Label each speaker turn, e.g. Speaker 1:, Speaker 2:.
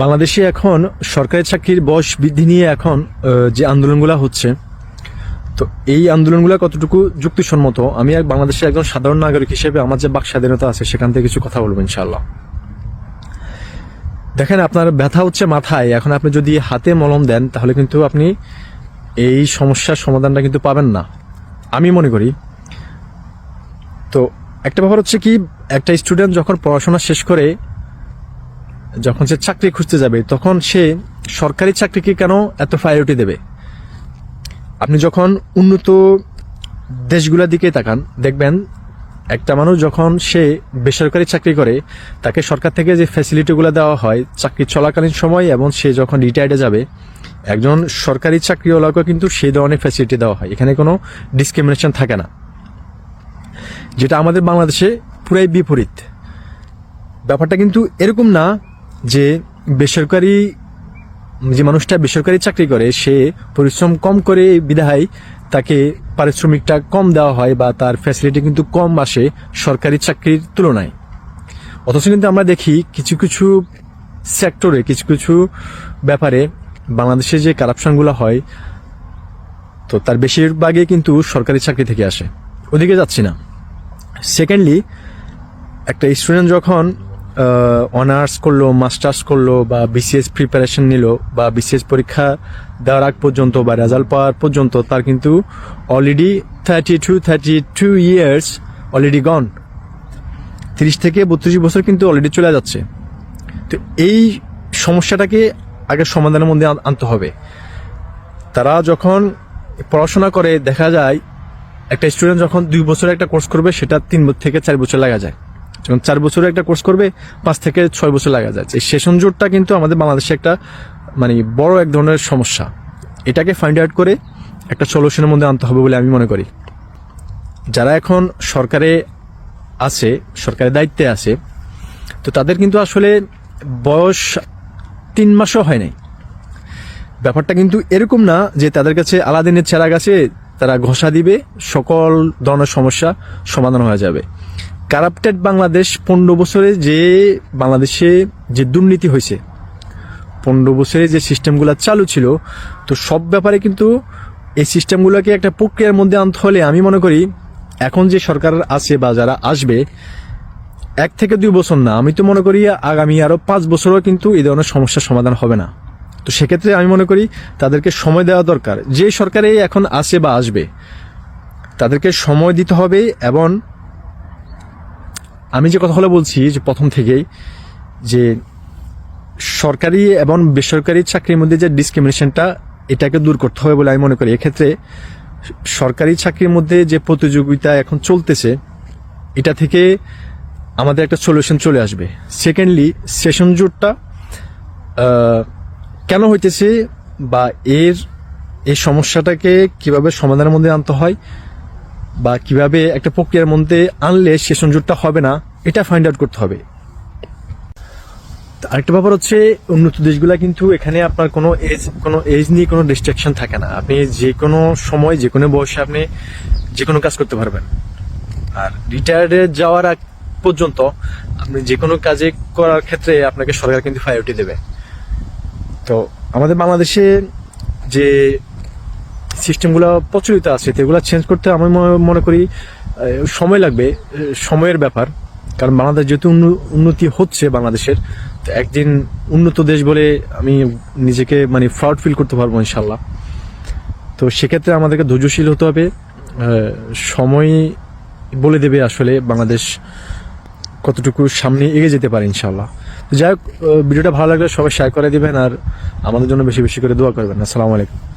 Speaker 1: বাংলাদেশে এখন সরকারি চাকরির বয়স বৃদ্ধি নিয়ে এখন যে আন্দোলনগুলো হচ্ছে, তো এই আন্দোলনগুলো কতটুকু যুক্তিসম্মত? আমি এক বাংলাদেশের একজন সাধারণ নাগরিক হিসেবে আমার যে বাক স্বাধীনতা আছে, সেখান থেকে কিছু কথা বলব ইনশাল্লাহ দেখেন, আপনার ব্যথা হচ্ছে মাথায়। এখন আপনি যদি হাতে মলম দেন, তাহলে কিন্তু আপনি এই সমস্যার সমাধানটা কিন্তু পাবেন না। আমি মনে করি। তো একটা ব্যাপার হচ্ছে কি, একটা স্টুডেন্ট যখন পড়াশোনা শেষ করে যখন সে চাকরি খুঁজতে যাবে, তখন সে সরকারি চাকরিকে কেন এত প্রায়োরিটি দেবে? আপনি যখন উন্নত দেশগুলোর দিকে তাকান, দেখবেন একটা মানুষ যখন সে বেসরকারি চাকরি করে, তাকে সরকার থেকে যে ফ্যাসিলিটিগুলো দেওয়া হয়, চাকরি চলাকালীন সময় এবং সে যখন রিটায়ার্ডে যাবে, একজন সরকারি চাকরিওয়ালাকে কিন্তু সেই ধরনের ফ্যাসিলিটি দেওয়া হয়। এখানে কোনো ডিসক্রিমিনেশন থাকে না। যেটা আমাদের বাংলাদেশে পুরাই বিপরীত। ব্যাপারটা কিন্তু এরকম না যে বেসরকারি, যে মানুষটা বেসরকারি চাকরি করে, সে পরিশ্রম কম করে বিধায় তাকে পারিশ্রমিকটা কম দেওয়া হয় বা তার ফ্যাসিলিটি কিন্তু কম আসে সরকারি চাকরির তুলনায়। অথচ কিন্তু আমরা দেখি কিছু কিছু সেক্টরে কিছু কিছু ব্যাপারে বাংলাদেশে যে কারাপশনগুলো হয়, তো তার বেশিরভাগই কিন্তু সরকারি চাকরি থেকে আসে। ওদিকে যাচ্ছি না। সেকেন্ডলি একটা স্টুডেন্ট যখন অনার্স করল মাস্টার্স করল বা বিসিএস প্রিপারেশন নিল বা বিসিএস পরীক্ষা দেওয়ার আগ পর্যন্ত বা রেজাল্ট পাওয়ার পর্যন্ত তার কিন্তু already thirty two thirty two years already gone তিরিশ থেকে বত্রিশ বছর কিন্তু অলরেডি চলে যাচ্ছে। তো এই সমস্যাটাকে আগে সমাধানের মধ্যে আনতে হবে। তারা যখন পড়াশোনা করে, দেখা যায় একটা স্টুডেন্ট যখন দুই বছর একটা কোর্স করবে, সেটা তিন থেকে চার বছর লাগা যায়। যখন চার বছরের একটা কোর্স করবে, পাঁচ থেকে ছয় বছর লাগা যায়। এই সেশন জোটটা কিন্তু আমাদের বাংলাদেশে একটা মানে বড় এক ধরনের সমস্যা। এটাকে ফাইন্ড আউট করে একটা সলিউশনের মধ্যে আনতে হবে বলে আমি মনে করি। যারা এখন সরকারে আছে, সরকারের দায়িত্বে আছে, তো তাদের কিন্তু আসলে বয়স তিন মাসও হয় নাই। ব্যাপারটা কিন্তু এরকম না যে তাদের কাছে আলাদিনের চেরা গাছে তারা ঘষা দিবে, সকল ধরনের সমস্যা সমাধান হয়ে যাবে। কারাপ্টেড বাংলাদেশ পনেরো বছরে যে বাংলাদেশে যে দুর্নীতি হয়েছে, পনেরো বছরে যে সিস্টেমগুলো চালু ছিল, তো সব ব্যাপারে কিন্তু এই সিস্টেমগুলোকে একটা প্রক্রিয়ার মধ্যে আনতে হলে আমি মনে করি এখন যে সরকার আছে বা যারা আসবে, এক থেকে দুই বছর না, আমি তো মনে করি আগামী আরও পাঁচ বছরও কিন্তু এই ধরনের সমস্যার সমাধান হবে না। তো সেক্ষেত্রে আমি মনে করি তাদেরকে সময় দেওয়া দরকার। যে সরকারে এখন আসে বা আসবে, তাদেরকে সময় দিতে হবে এবং আমি যে কথাগুলো বলছি যে প্রথম থেকেই যে সরকারি এবং বেসরকারি চাকরির মধ্যে যে ডিসক্রিমিনেশনটা এটাকে দূর করতে হবে বলে আমি মনে করি। এক্ষেত্রে সরকারি চাকরির মধ্যে যে প্রতিযোগিতা এখন চলতেছে, এটা থেকে আমাদের একটা সলিউশন চলে আসবে। সেকেন্ডলি সেশন জোটটা কেন হইতেছে বা এর এই সমস্যাটাকে কীভাবে সমাধানের মধ্যে আনতে হয় বা কীভাবে একটা প্রক্রিয়ার মধ্যে আনলে সে সংযোগটা হবে না, এটা ফাইন্ড আউট করতে হবে। আরেকটা ব্যাপার হচ্ছে, উন্নত দেশগুলা কিন্তু এখানে আপনার কোনো এজ কোনো এজ নিয়ে কোনো রেস্ট্রিকশন থাকে না। আপনি যে কোনো সময়, যে কোনো বয়সে আপনি যে কোনো কাজ করতে পারবেন। আর রিটায়ার্ডে যাওয়ার আগ পর্যন্ত আপনি যে কোনো কাজে করার ক্ষেত্রে আপনাকে সরকার কিন্তু প্রায়োরিটি দেবে। তো আমাদের বাংলাদেশে যে সিস্টেমগুলো প্রচলিত আছে, তো এগুলো চেঞ্জ করতে আমি মনে- করি সময় লাগবে সময়ের ব্যাপার। কারণ বাংলাদেশ যেহেতু উন্ন- উন্নতি হচ্ছে বাংলাদেশের, তো একদিন উন্নত দেশ বলে আমি নিজেকে মানে প্রাউড ফিল করতে পারব ইনশাল্লাহ তো সেক্ষেত্রে আমাদেরকে ধৈর্যশীল হতে হবে সময় বলে দেবে আসলে বাংলাদেশ কতটুকু সামনে এগিয়ে যেতে পারে ইনশাল্লাহ তো যাই হোক ভিডিওটা ভালো লাগলে সবাই শেয়ার করে দিবেন আর আমাদের জন্য বেশি বেশি করে দোয়া করবেন। আসসালামু আলাইকুম।